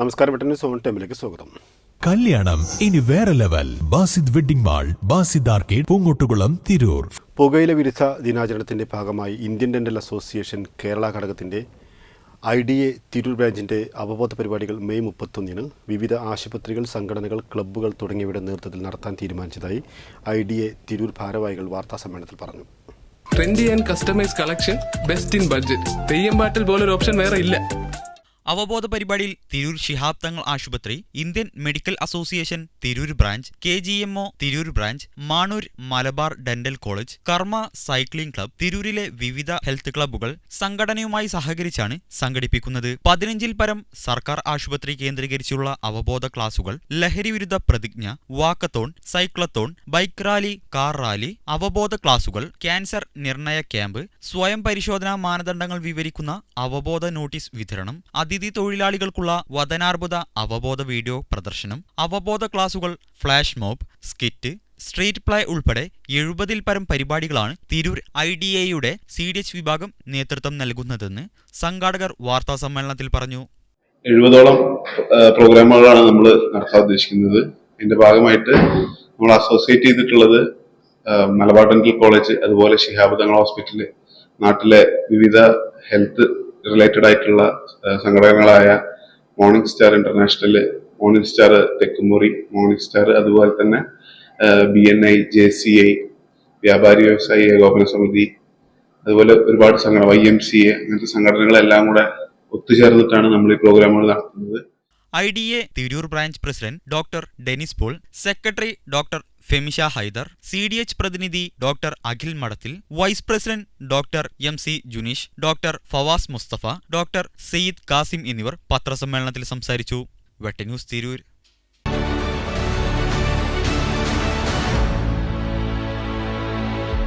നമസ്കാരം വെട്ടൻ സോൺ ടൈമിലേക്ക് സ്വാഗതം. കല്യാണം ഇനി വേറെ level. Basid wedding mall Basid arcade Poongottukulam Tirur. പുകയില വിരുദ്ധ ദിനാചരണത്തിന്റെ ഭാഗമായി ഇന്ത്യൻ ഡെന്റൽ അസോസിയേഷൻ കേരള ഘടകത്തിന്റെ ഐ ഡി എ തിരൂർ ബ്രാഞ്ചിന്റെ അവബോധ പരിപാടികൾ മെയ് മുപ്പത്തൊന്നിന് വിവിധ ആശുപത്രികൾ സംഘടനകൾ ക്ലബ്ബുകൾ തുടങ്ങിയവയുടെ നേതൃത്വത്തിൽ നടത്താൻ തീരുമാനിച്ചതായി ഐ ഡി എ തിരൂർ ഭാരവാഹികൾ വാർത്താ സമ്മേളനത്തിൽ പറഞ്ഞു. Trendy and customise collection best in budget Theyyam പാട്ടിൽ പോലൊരു ഓപ്ഷൻ വേറെ ഇല്ല. അവബോധ പരിപാടിയിൽ തിരൂർ ശിഹാബ് തങ്ങൾ ആശുപത്രി Indian medical association Tirur branch K G M O Tirur branch Manur Malabar dental college Karma cycling club തിരൂരിലെ വിവിധ ഹെൽത്ത് ക്ലബ്ബുകൾ സംഘടനയുമായി സഹകരിച്ചാണ് സംഘടിപ്പിക്കുന്നത്. പതിനഞ്ചിൽ പരം സർക്കാർ ആശുപത്രി കേന്ദ്രീകരിച്ചുള്ള അവബോധ ക്ലാസുകൾ ലഹരി വിരുദ്ധ പ്രതിജ്ഞ walkathon cyclothon bike rally car rally അവബോധ ക്ലാസുകൾ ക്യാൻസർ നിർണയ ക്യാമ്പ് സ്വയം പരിശോധനാ മാനദണ്ഡങ്ങൾ വിവരിക്കുന്ന അവബോധ നോട്ടീസ് വിതരണം അതിഥി തൊഴിലാളികൾക്കുള്ള വതനാർബുദ അവബോധ വീഡിയോ പ്രദർശനം അവബോധ ക്ലാസുകൾ flash mob skit street play ഉൾപ്പെടെ എഴുപതിൽ പരം പരിപാടികളാണ് തിരൂർ ഐ ഡി എയുടെ സി ഡി എച്ച് വിഭാഗം നേതൃത്വം നൽകുന്നതെന്ന് സംഘാടകർ വാർത്താ സമ്മേളനത്തിൽ പറഞ്ഞു. എഴുപതോളം പ്രോഗ്രാമുകളാണ് നമ്മൾ നടത്താൻ ഉദ്ദേശിക്കുന്നത്. ഇതിന്റെ ഭാഗമായിട്ട് നമ്മൾ അസോസിയേറ്റ് ചെയ്തിട്ടുള്ളത് മലബാർ ഡെന്റൽ കോളേജ് അതുപോലെ ശിഹാബ് തങ്ങൾ ഹോസ്പിറ്റൽ നാട്ടിലെ വിവിധ ഹെൽത്ത് റിലേറ്റഡ് ആയിട്ടുള്ള സംഘടനകളായ morning star international morning star Thekkumuri morning star അതുപോലെ തന്നെ B N I J C I വ്യാപാരി വ്യവസായി ഏകോപന സമിതി അതുപോലെ ഒരുപാട് സംഘടന വൈ എം സി എ അങ്ങനത്തെ സംഘടനകളെല്ലാം കൂടെ ഒത്തുചേർന്നിട്ടാണ് നമ്മൾ ഈ പ്രോഗ്രാമുകൾ നടത്തുന്നത്. I D A Tirur branch president doctor Denis Paul secretary doctor Femisha Haider C D H പ്രതിനിധി doctor Akhil Madathil vice president doctor M C Juneesh doctor Fawas Musthafa doctor Sayyid Kasim എന്നിവർ പത്രസമ്മേളനത്തിൽ സംസാരിച്ചു. വെട്ടന്യൂസ് തിരൂർ.